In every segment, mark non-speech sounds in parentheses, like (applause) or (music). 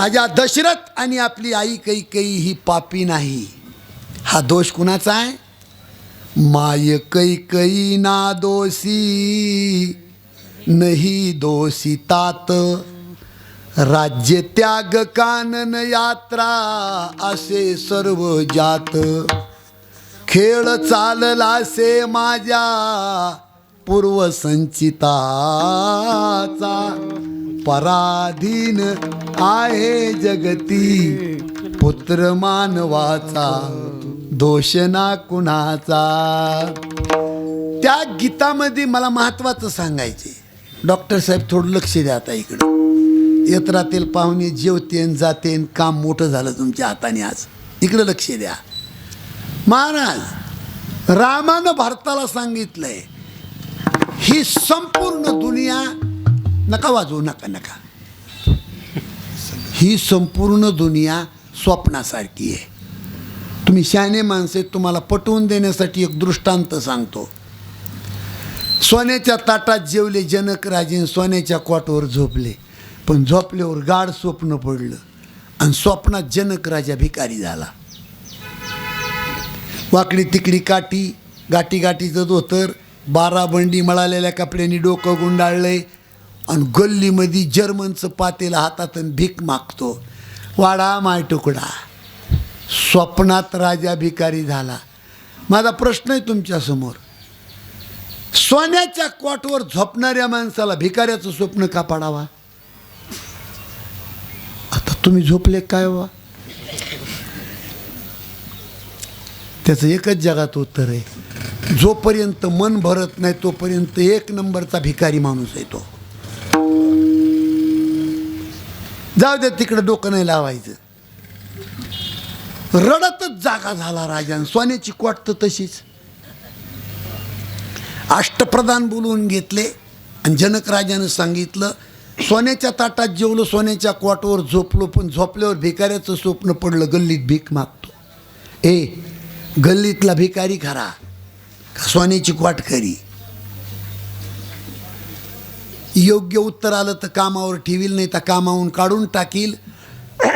राजा दशरथ आणि आपली आई कैकई ही पापी नाही. हा दोष कुणाचा आहे? माय कैकई ना दोषी नाही दोषी तात. राज्य त्याग कानन यात्रा असे सर्व जात. खेळ चालला असे माझ्या पूर्वसंचिताचा. पराधीन आहे जगती. पुत्र मानवाचा दोष ना कुणाचा. त्या गीतामध्ये मला महत्वाचं सांगायचे. डॉक्टर साहेब थोडं लक्ष द्या आता इकडं. यत्रातील पाहुणे जेवतेन जातेन काम मोठं झालं तुमच्या हाताने आज. इकडं लक्ष द्या. महाराज रामानं भारताला सांगितलंय ही संपूर्ण दुनिया नका वाजवू नका नका. ही संपूर्ण दुनिया स्वप्नासारखी आहे. तुम्ही शहाणे माणसे तुम्हाला पटवून देण्यासाठी एक दृष्टांत सांगतो. सोन्याच्या ताटात जेवले जनक राजेन सोन्याच्या कोटावर झोपले. पण झोपल्यावर गाढ स्वप्न पडलं आणि स्वप्नात जनक राजा भिकारी झाला. वाकडी तिकडी काठी गाठी गाठीचं धोतर बारा बंडी मळालेल्या कपड्यांनी डोकं गुंडाळलंय आणि गल्लीमध्ये जर्मनचं पातेलं हातात आणि भीक मागतो. वाडा माय तुकडा. स्वप्नात राजा भिकारी झाला. माझा प्रश्न आहे तुमच्यासमोर सोन्याच्या कॉटवर झोपणाऱ्या माणसाला भिकाऱ्याचं स्वप्न का पाडावा? आता तुम्ही झोपले काय वा त्याचं एकच जगात उत्तर आहे. जोपर्यंत मन भरत नाही तोपर्यंत एक नंबरचा भिकारी माणूस आहे तो. जाऊ द्या तिकडं डोकं नाही लावायचं. रडतच जागा झाला राजान. सोन्याची कोट तर तशीच. अष्टप्रधान बोलवून घेतले आणि जनक राजानं सांगितलं सोन्याच्या ताटात जेवलो सोन्याच्या क्वाटवर झोपलो पण झोपल्यावर भिकाऱ्याचं स्वप्न पडलं गल्लीत भीक मागतो. ए गल्लीतला भिकारी खरा सोन्याची क्वाट खरी? योग्य उत्तर आलं तर कामावर ठेवील नाही तर कामावून काढून टाकील. (clears throat)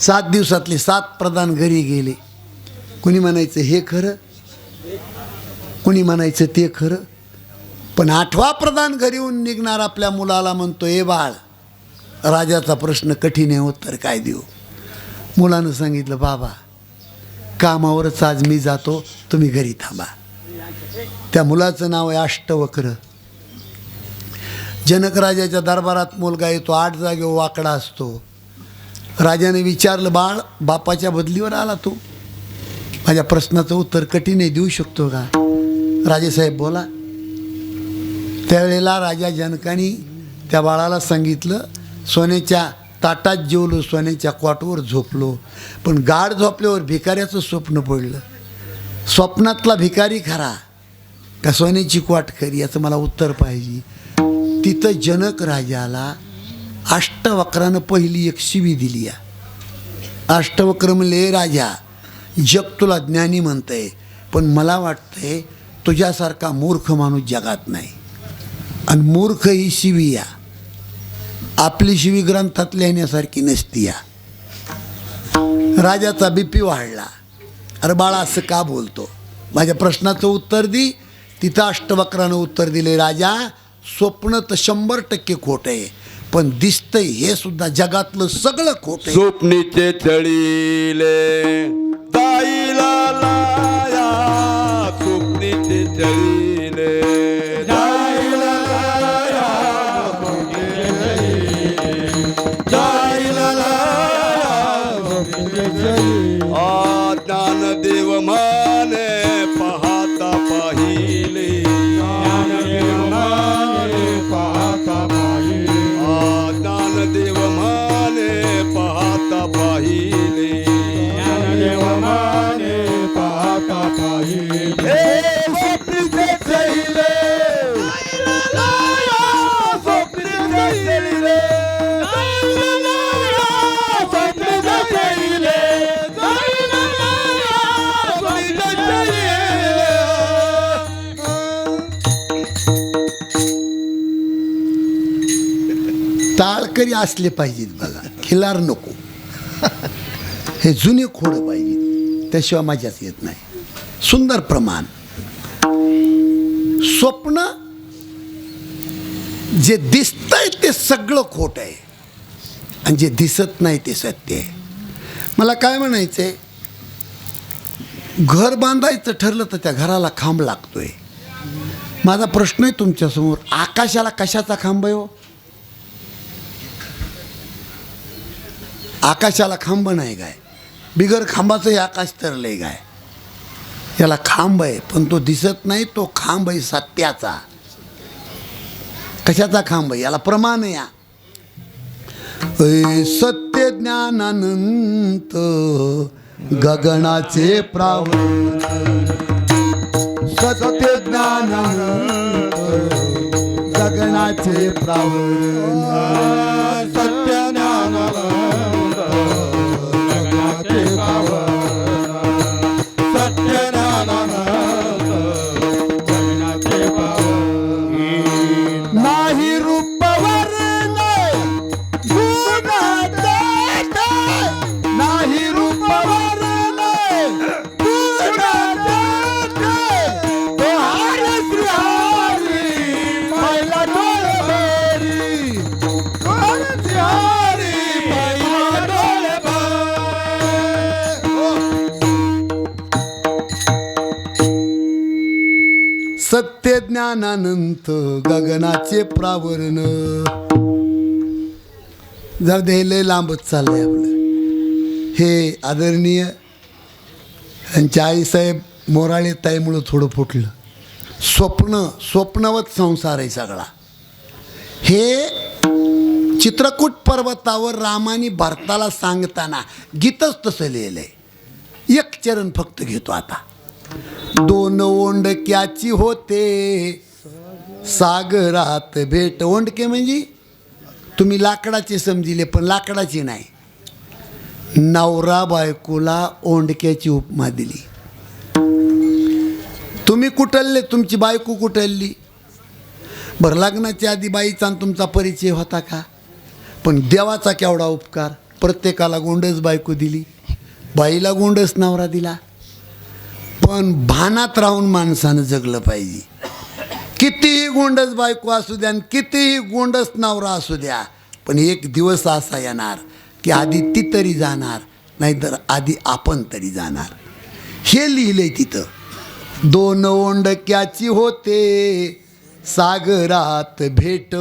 सात दिवसातले सात प्रधान घरी गेले. कुणी म्हणायचं हे खरं? कुणी म्हणायचं ते खरं? पण आठवा प्रधान घरी येऊन निघणार आपल्या मुलाला म्हणतो ए बाळ राजाचा प्रश्न कठीण आहे उत्तर काय देऊ? मुलानं सांगितलं बाबा कामावरच आज मी जातो तुम्ही घरी थांबा. त्या मुलाचं नाव आहे अष्टवक्र. जनक राजाच्या दरबारात मुलगा येतो आठ जागे वाकडा असतो. राजाने विचारलं बाळ बापाच्या बदलीवर आला तू? माझ्या प्रश्नाचं उत्तर कठीण आहे देऊ शकतो का? राजेसाहेब बोला त्यावेळेला राजा जनकाने त्या बाळाला सांगितलं सोन्याच्या ताटात जेवलो सोन्याच्या क्वाटवर झोपलो. पण गाढ झोपल्यावर भिकाऱ्याचं स्वप्न पडलं. स्वप्नातला भिकारी खरा का सोन्याची क्वाट खरी याचं मला उत्तर पाहिजे. तिथं जनक राजाला अष्टवक्रानं पहिली एक शिवी दिली या अष्टवक्र म्हणले राजा जग तुला ज्ञानी म्हणतंय पण मला वाटतंय तुझ्यासारखा मूर्ख माणूस जगात नाही. आणि मूर्ख ही शिवी या. आपली शिवी ग्रंथात लिहिण्यासारखी नसती या. राजाचा बीपी वाढला. अरे बाळा असं का बोलतो? माझ्या प्रश्नाचं उत्तर दी. तिथं अष्टवक्रानं उत्तर दिले राजा स्वप्न तर शंभर टक्के खोट आहे पण दिसतंय हे सुद्धा जगातलं सगळं खोट आहे. स्वप्नीचे चळीले ताईला लाया स्वप्नीचे चळी असले पाहिजेत बघा खिलार नको. हे जुने खोडं पाहिजे त्याशिवाय माझ्यात येत नाही. सुंदर प्रमाण. स्वप्न जे दिसतंय ते सगळं खोट आहे. आणि जे दिसत नाही ते सत्य आहे. मला काय म्हणायचं आहे घर बांधायचं ठरलं तर त्या घराला खांब लागतोय. माझा प्रश्न आहे तुमच्यासमोर. आकाशाला कशाचा खांब आहे हो? आकाशाला खांब नाही काय बिगर खांबाचंही आकाश तरलंय काय याला खांब आहे पण तो दिसत नाही तो खांब आहे सत्याचा. कशाचा खांब आहे? याला प्रमाण आहे या. सत्य ज्ञानानंत गगनाचे प्रावण सत्य ज्ञानानंत गगनाचे प्रावण सत्य गगनाचे प्रावरण. जाऊ दे लय लांबच चाललंय आपलं. हे आदरणीय यांच्या आईसाहेब मोराळे ताईमुळं थोडं फुटलं. स्वप्न स्वप्नवत संसार आहे सगळा. हे चित्रकूट पर्वतावर रामाने भरताला सांगताना गीतच तसं लिहिलंय. एक चरण फक्त घेतो आता. दोन ओंडक्याची होते सागरात भेट ओंडके म्हणजे? तुम्ही लाकडाचे समजिले पण लाकडाची नाही. नवरा बायकोला ओंडक्याची उपमा दिली. तुम्ही कुठलले? तुमची बायको कुठलली? बरं लग्नाच्या आधी बाईचा आणि तुमचा परिचय होता का? पण देवाचा केवढा उपकार. प्रत्येकाला गोंडच बायको दिली. बाईला गोंडच नवरा दिला. पण भानात राहून माणसानं जगलं पाहिजे. कितीही गोंडस बायको असू द्या आणि कितीही गोंडस नवरा असू द्या पण एक दिवस असा येणार की आधी ती तरी जाणार नाहीतर आधी आपण तरी जाणार. हे लिहिलंय तिथं. दोन ओंडक्याची होते सागरात भेट.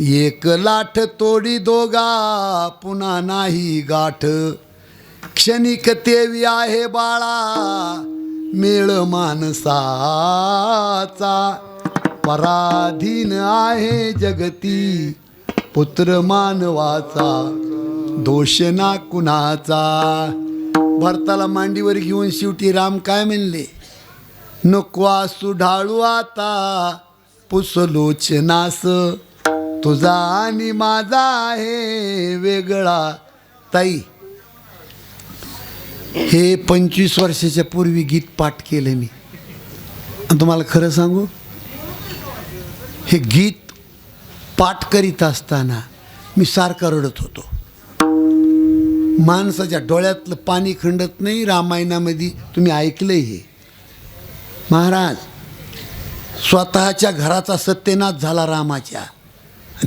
एक लाठ तोडी दोगा पुन्हा नाही गाठ. क्षणिक तेवी आहे बाळा मेळ माणसाचा. पराधीन आहे जगती. पुत्र मानवाचा दोष ना कुणाचा. भरताला मांडीवर घेऊन शेवटी राम काय म्हणले? नको असू ढाळू आता पुसलोचनास तुझा आणि माझा आहे वेगळा. ताई हे पंचवीस वर्षाच्या पूर्वी गीत पाठ केलं मी. तुम्हाला खरं सांगू हे गीत पाठ करीत असताना मी सारखा रडत होतो. माणसाच्या डोळ्यातलं पाणी खंडत नाही रामायणामध्ये तुम्ही ऐकलंय हे. महाराज स्वतःच्या घराचा सत्यनाश झाला रामाच्या.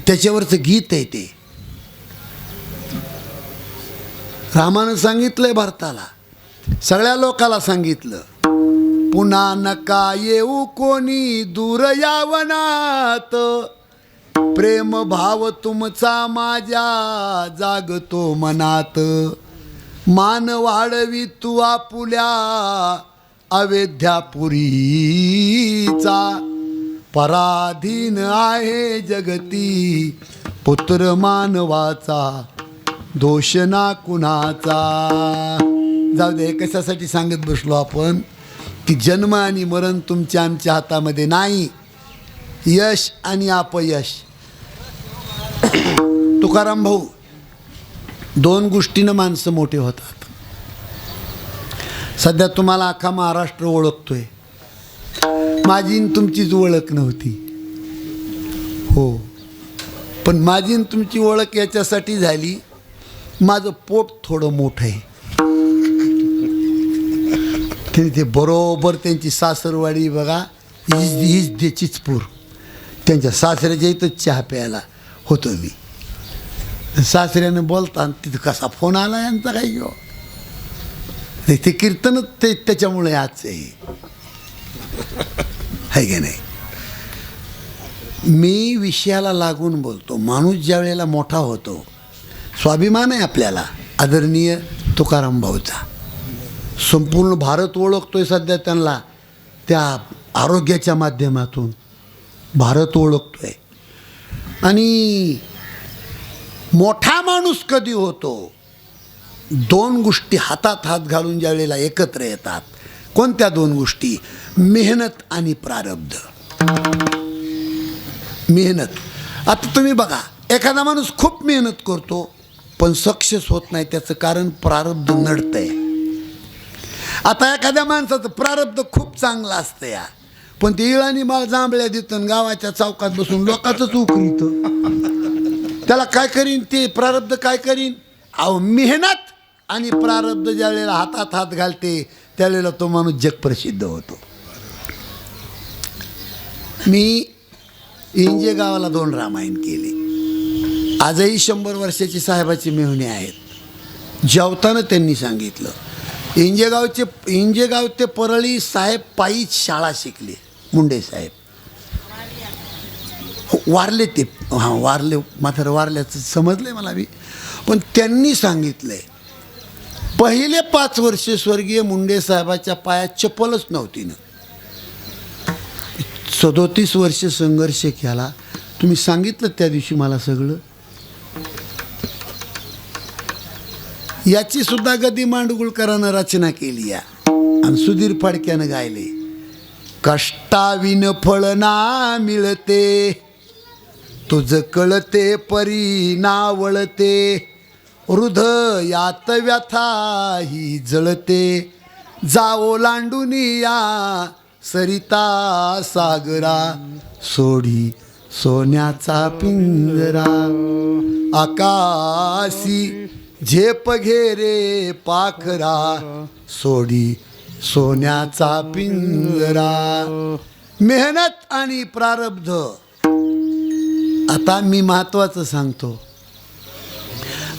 त्याच्यावरचं गीत आहे ते. रामानं सांगितलंय भारताला. सगळ्या लोकाला सांगितलं. पुन्हा नका येऊ कोणी दूर यावनात प्रेम भाव तुमचा माझ्या जागतो मनात. मान वाढवी तू आपुल्या अवेध्यापुरीचा पराधीन आहे जगती पुत्र मानवाचा दोष ना कुणाचा. जाऊ दे कशासाठी सांगत बसलो आपण? की जन्म आणि मरण तुमच्या आमच्या हातामध्ये नाही. यश आणि अपयश. तुकाराम भाऊ दोन गोष्टीनं माणसं मोठे होतात. सध्या तुम्हाला अख्खा महाराष्ट्र ओळखतोय. माझी तुमचीच ओळख नव्हती. हो. पण माझी तुमची ओळख याच्यासाठी झाली माझं पोट थोडं मोठं आहे. तरी ते बरोबर त्यांची सासरवाडी बघा हीच हीच दे चिचपूर त्यांच्या सासऱ्याच्या इथं चहा प्यायला होतो मी. सासऱ्यानं बोलता तिथं कसा फोन आला यांचा काय घेऊ ते ते कीर्तनच ते त्याच्यामुळे आज आहे. है की नाही? मी विषयाला लागून बोलतो. माणूस ज्या वेळेला मोठा होतो स्वाभिमान आहे आपल्याला. आदरणीय तुकाराम भाऊचा. संपूर्ण भारत ओळखतो आहे सध्या त्यांना. त्या आरोग्याच्या माध्यमातून भारत ओळखतो आहे आणि मोठा माणूस कधी होतो? दोन गोष्टी हातात हात घालून ज्या वेळेला एकत्र येतात. कोणत्या दोन गोष्टी? मेहनत आणि प्रारब्ध. मेहनत. आता तुम्ही बघा एखादा माणूस खूप मेहनत करतो पण सक्सेस होत नाही त्याचं कारण प्रारब्ध नडतंय. आता एखाद्या माणसाचं प्रारब्ध खूप चांगलं असतं या. पण ते इळानी माळ जांभळ्या देतं आणि गावाच्या चौकात बसून लोकांचंच उकरीत त्याला काय करीन? ते प्रारब्ध काय करीन? अहो मेहनत आणि प्रारब्ध ज्या वेळेला हातात हात घालते त्यावेळेला तो माणूस जगप्रसिद्ध होतो. मी इंजे गावाला दोन रामायण केले. आजही शंभर वर्षाची साहेबाची मेहुणे आहेत. जेवताना त्यांनी सांगितलं इंजेगावचे इंजेगाव ते परळी साहेब पायीच शाळा शिकले मुंडे साहेब. हो, वारले ते. हां वारले मात्र वारल्याचं समजलं आहे मला बी. पण त्यांनी सांगितलंय पहिले पाच वर्ष स्वर्गीय मुंडे साहेबाच्या पायात चप्पलच नव्हती ना. सदोतीस वर्ष संघर्ष केला. तुम्ही सांगितलं त्या दिवशी मला सगळं. याची सुद्धा गदी मांडगुळकरानं रचना केली या आणि सुधीर फडक्यानं गायले कष्टाविन फळ ना मिळते तुझ कळते परी नावळते हृदयात व्यथा ही जळते जावो लांडून या सरिता सागरा सोडी सोन्याचा पिंजरा आकाशी झेप घेरे पाखरा सोडी सोन्याचा पिंजरा. मेहनत आणि प्रारब्ध. आता मी महत्वाचं सांगतो.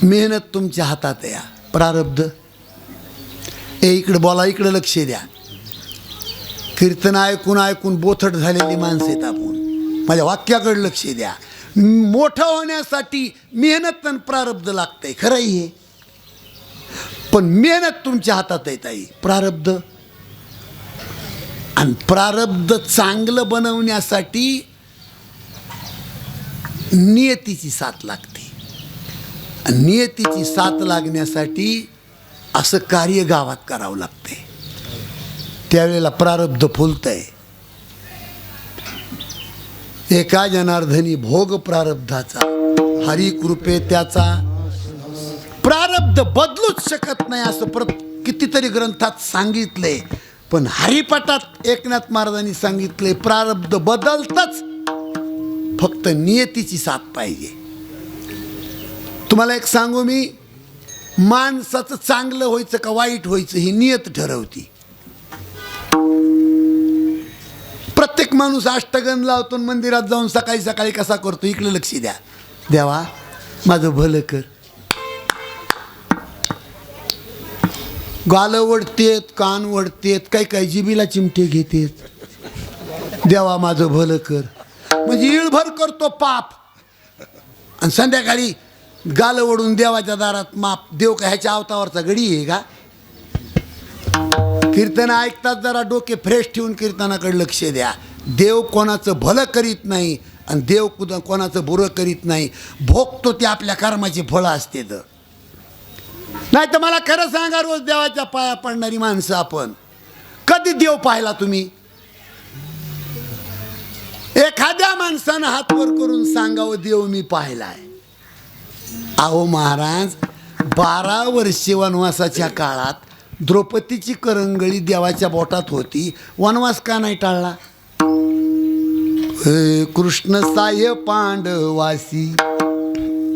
मेहनत तुमच्या हातात या प्रारब्ध. ए इकडे बोला इकडे लक्ष द्या. कीर्तन ऐकून ऐकून बोथट झालेली माणसं आहेत आपण. माझ्या वाक्याकडे लक्ष द्या. मोठं होण्यासाठी मेहनत आणि प्रारब्ध लागतंय खरं आहे हे. पण मेहनत तुमच्या हातात येत आहे प्रारब्ध. आणि प्रारब्ध चांगलं बनवण्यासाठी नियतीची साथ लागते. आणि नियतीची साथ लागण्यासाठी असं कार्य गावात करावं लागतंय. त्यावेळेला प्रारब्ध फुलतंय. एका जनार्दनी भोग प्रारब्धाचा. हरी कृपे त्याचा. प्रारब्ध बदलूच शकत नाही असं परत कितीतरी ग्रंथात सांगितलंय. पण हरिपाठात एकनाथ महाराजांनी सांगितले प्रारब्ध बदलतच फक्त नियतीची साथ पाहिजे. तुम्हाला एक सांगू मी? माणसाचं चांगलं व्हायचं का वाईट व्हायचं ही नियत ठरवती. प्रत्येक माणूस अष्टगन लावतो मंदिरात जाऊन सकाळी सकाळी कसा करतो? इकडे लक्ष द्या. देवा माझं भलं कर. गाल ओढतेत कान ओढतेत काही काही जिबीला चिमटे घेतेत. देवा माझं भलं कर. म्हणजे इळभर करतो पाप. आणि संध्याकाळी गाल ओढून देवाच्या दारात माप. देव का ह्याच्या अवतावरचा गडी आहे का? कीर्तन ऐकतात जरा डोके फ्रेश ठेवून कीर्तनाकडे लक्ष द्या. देव कोणाचं भलं करीत नाही आणि देव कुद कोणाचं बुरं करीत नाही. भोगतो ते आपल्या कर्माची फळं असते तर नाही तर मला खरं सांगा रोज देवाच्या पाया पडणारी माणसं आपण. कधी देव पाहिला तुम्ही? एखाद्या माणसानं हातवर करून सांगावं देव मी पाहिलाय. अहो महाराज बारा वर्षे वनवासाच्या काळात द्रौपदीची करंगळी देवाच्या बोटात होती. वनवास का नाही टाळला? कृष्ण साय पांडवासी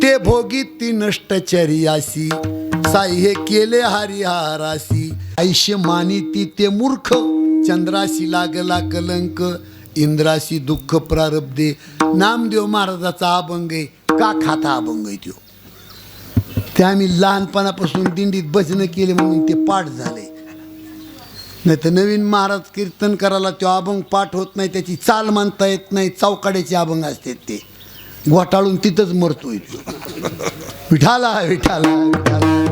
ते भोगी ती नष्टचर्यासी साई हे केले हरिहारासी. आयुष्य मानिती ते मूर्ख चंद्राशी लागला कलंक इंद्राशी दुःख प्रारब्धे. नामदेव महाराजाचा अभंग आहे का खाता अभंग आहे त्यो? ते आम्ही लहानपणापासून दिंडीत भजनं केले म्हणून ते पाठ झाले. नाही तर नवीन महाराज कीर्तन करायला तो अभंग पाठ होत नाही त्याची चाल मानता येत नाही चौकाड्याचे अभंग असतात ते. घोटाळून तिथंच मरतोय तो. विठाला विठाला विठाला.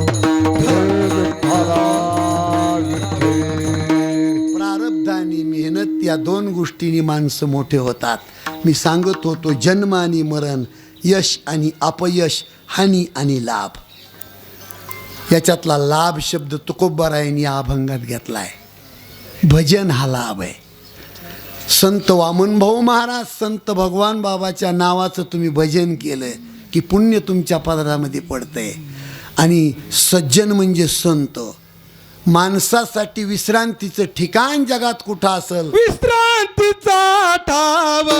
प्रारब्ध आणि मेहनत या दोन गोष्टींनी माणसं मोठे होतात. मी सांगत होतो जन्म आणि मरण यश आणि अपयश हानी आणि लाभ. याच्यातला लाभ शब्द तुकोबारायांनी या अभंगात घेतला आहे भजन हा लाभ आहे. संत वामनभाऊ महाराज संत भगवान बाबाच्या नावाचं तुम्ही भजन केलं की पुण्य तुमच्या पदरामध्ये पडतंय. आणि सज्जन म्हणजे संत. माणसासाठी विश्रांतीचं ठिकाण जगात कुठं असेल? विश्रांतीचा ठाव.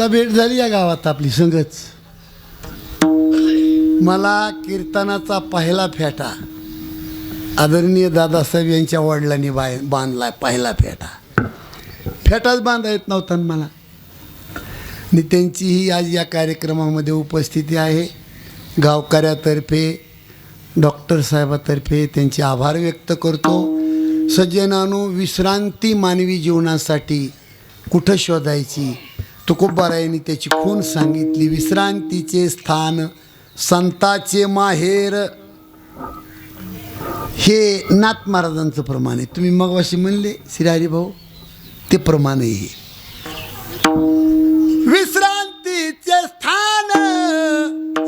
दोनदा भेट झाली या गावात आपली संगच मला कीर्तनाचा पहिला फेटा आदरणीय दादासाहेब यांच्या वडिलांनी बाय बांधला पहिला फेटा. फेटाच बांधा येत नव्हता मला. आणि त्यांचीही आज या कार्यक्रमामध्ये उपस्थिती आहे. गावकऱ्यातर्फे डॉक्टर साहेबातर्फे त्यांचे आभार व्यक्त करतो. सज्जनानो विश्रांती मानवी जीवनासाठी कुठं शोधायची? तुकोबारायांनी त्याची खून सांगितली. विश्रांतीचे स्थान संताचे माहेर. हे नाथ महाराजांचं प्रमाण आहे. तुम्ही मग असे म्हणले श्रीहरी भाऊ ते प्रमाण आहे हे. विश्रांतीचे स्थान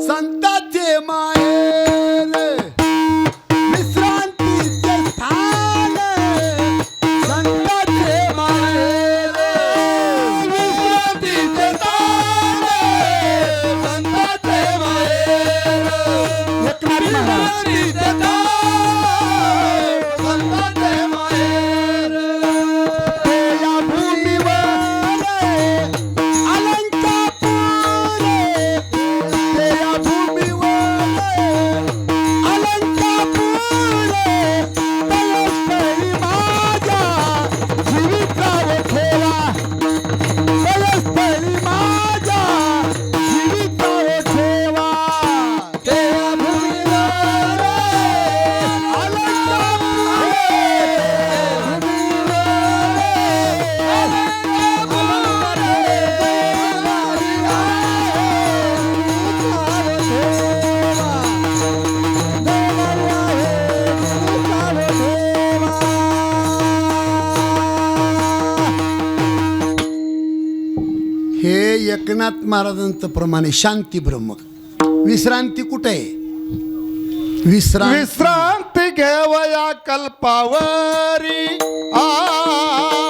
संताचे माहेर. शांतप्रमाणे प्रमाणे शांती ब्रह्म विश्रांती कुठे आहे? विश्रांती. विश्रांती घेवया कल्पावरी. आ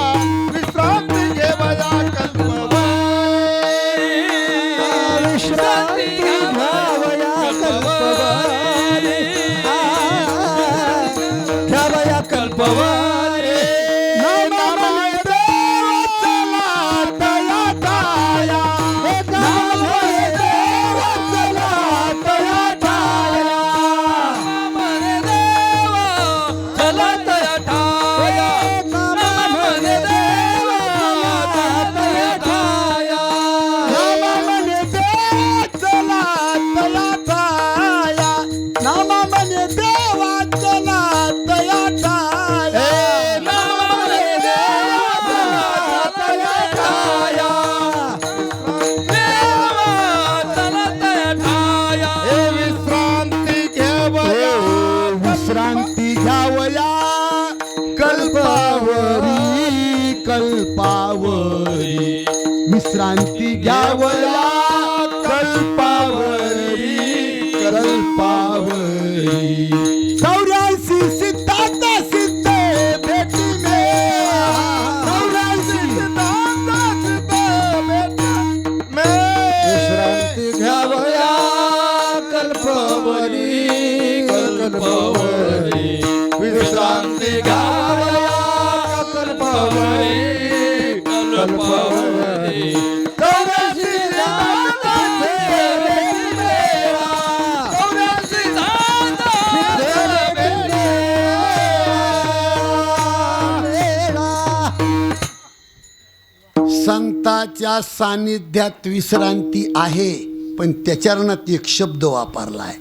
देवाच्या सानिध्यात विश्रांती आहे पण त्याच्यावरणात एक शब्द वापरला आहे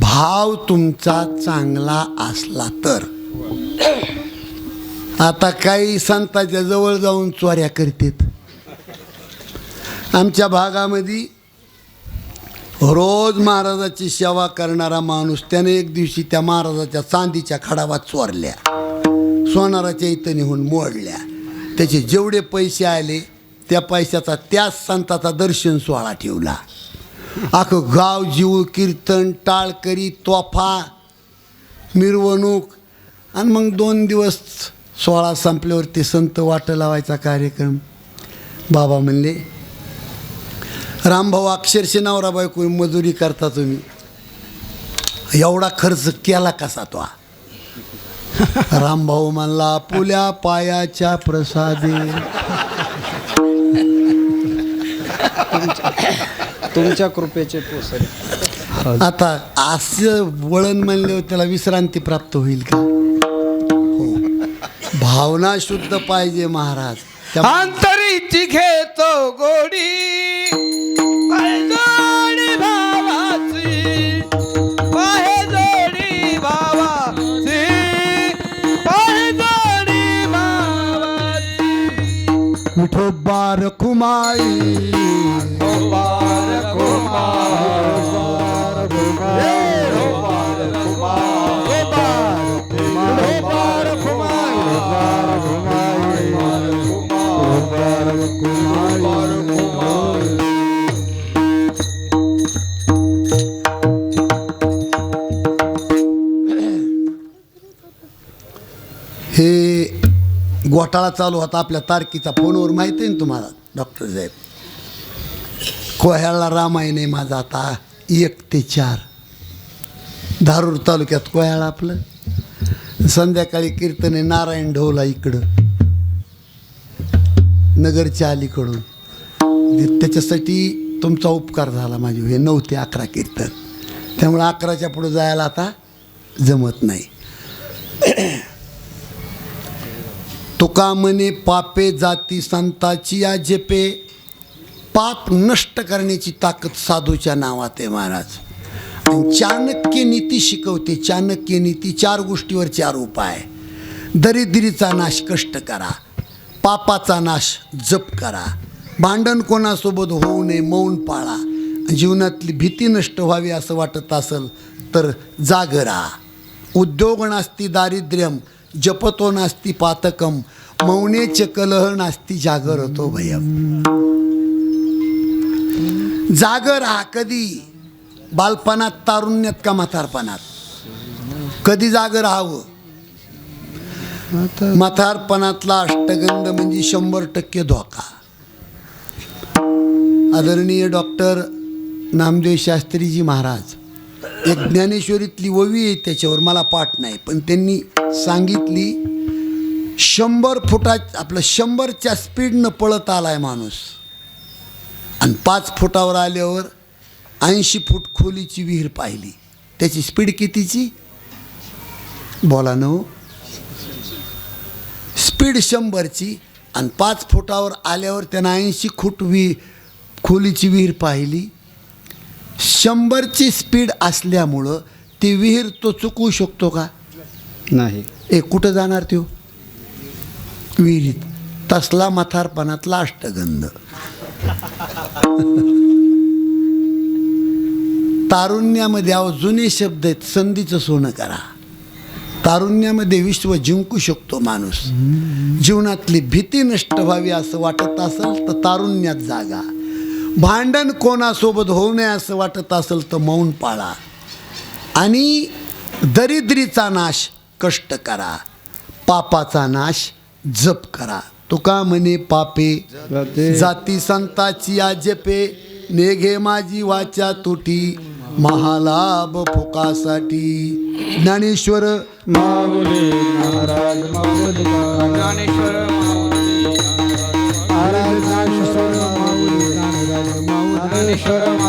भाव तुमचा चांगला असला तर. आता काही संताच्या जवळ जाऊन चोऱ्या करतात. आमच्या भागामध्ये रोज महाराजाची सेवा करणारा माणूस त्याने एक दिवशी त्या महाराजाच्या चांदीच्या खडावात चोरल्या. सोनाराच्या इथं नेहून मोडल्या. त्याचे जेवढे पैसे आले त्या पैशाचा त्याच संताचा दर्शन सोहळा ठेवला. अखं गाव जीव कीर्तन टाळकरी तोफा मिरवणूक. आणि मग दोन दिवस सोहळा संपल्यावर ते संत वाट लावायचा कार्यक्रम. बाबा म्हणले रामभाऊ अक्षरशः नवरा बायको मजुरी करता तुम्ही. एवढा खर्च केला कसा तो (laughs) रामभाऊ म्हणला पुल्या पायाच्या प्रसादे. तुमच्या कृपेचे पोसरे. आता असं वळण म्हणल्यावर त्याला विश्रांती प्राप्त होईल का? हो. भावना शुद्ध पाहिजे महाराज. त्या अंतरीची घेतो गोडी. विठोबार कुमाई बार कुमार घोटाळा चालू होता आपल्या तारकीचा फोनवर माहिती आहे ना तुम्हाला? डॉक्टर साहेब कोह्याला रामायण आहे माझा आता एक ते चार. धारूर तालुक्यात कोह्याळा आपलं. संध्याकाळी कीर्तने नारायण ढोला इकडं. नगरच्या अलीकडून. त्याच्यासाठी तुमचा उपकार झाला माझे हे नऊ ते अकरा कीर्तन. त्यामुळे अकराच्या पुढे जायला आता जमत नाही. तुका म्हणे पापे जाती संताची या जेपे पाप नष्ट करण्याची ताकद साधूच्या नावात आहे महाराज. आणि चाणक्य नीती शिकवते. चाणक्य नीती चार गोष्टीवर चार उपाय दरिद्रीचा नाश कष्ट करा. पापाचा नाश जप करा. भांडण कोणासोबत होऊ नये मौन पाळा. जीवनातली भीती नष्ट व्हावी असं वाटत असेल तर जागरा उद्योग नास्ती दारिद्र्यम जपतो नास्ती पातकम मौनेच कलह नास्ती होतो भयम। जागर हा कधी बालपणात तारुण्यात का म्हातारपणात? कधी जागर हवं? म्हातारपणातला अष्टगंध म्हणजे शंभर टक्के धोका। आदरणीय डॉक्टर नामदेव शास्त्रीजी महाराज एक ज्ञानेश्वरीतली ओवी आहे त्याच्यावर मला पाठ नाही. पण त्यांनी सांगितली शंभर फुटा आपलं शंभरच्या स्पीडनं पळत आलाय माणूस. आणि पाच फुटावर आल्यावर ऐंशी फूट खोलीची विहीर पाहिली. त्याची स्पीड कितीची? बोला न हो. स्पीड शंभरची आणि पाच फुटावर आल्यावर त्यानं ऐंशी फूट वि खोलीची विहीर पाहिली. शंभरची स्पीड असल्यामुळं ती विहीर तो चुकवू शकतो का? नाही. ए कुठं जाणार तो विहिरीत. तसला मथारपणातला अष्टगंध. तारुण्यामध्ये अहो जुने शब्द आहेत संधीचं सोनं करा. तारुण्यामध्ये विश्व जिंकू शकतो माणूस. जीवनातली भीती नष्ट व्हावी असं वाटत असेल तर तारुण्यात जागा. भांडण कोणासोबत होऊ नये असं वाटत असेल तर मौन पाळा. आणि दरिद्रीचा नाश कष्ट करा. पापाचा नाश जप करा. तुका म्हणे पापे जाते. संताची आजपे नेघे माझी वाचा तुटी महालाभ फुकासाठी. ज्ञानेश्वर माऊली महाराज ज्ञानेश्वर महाराज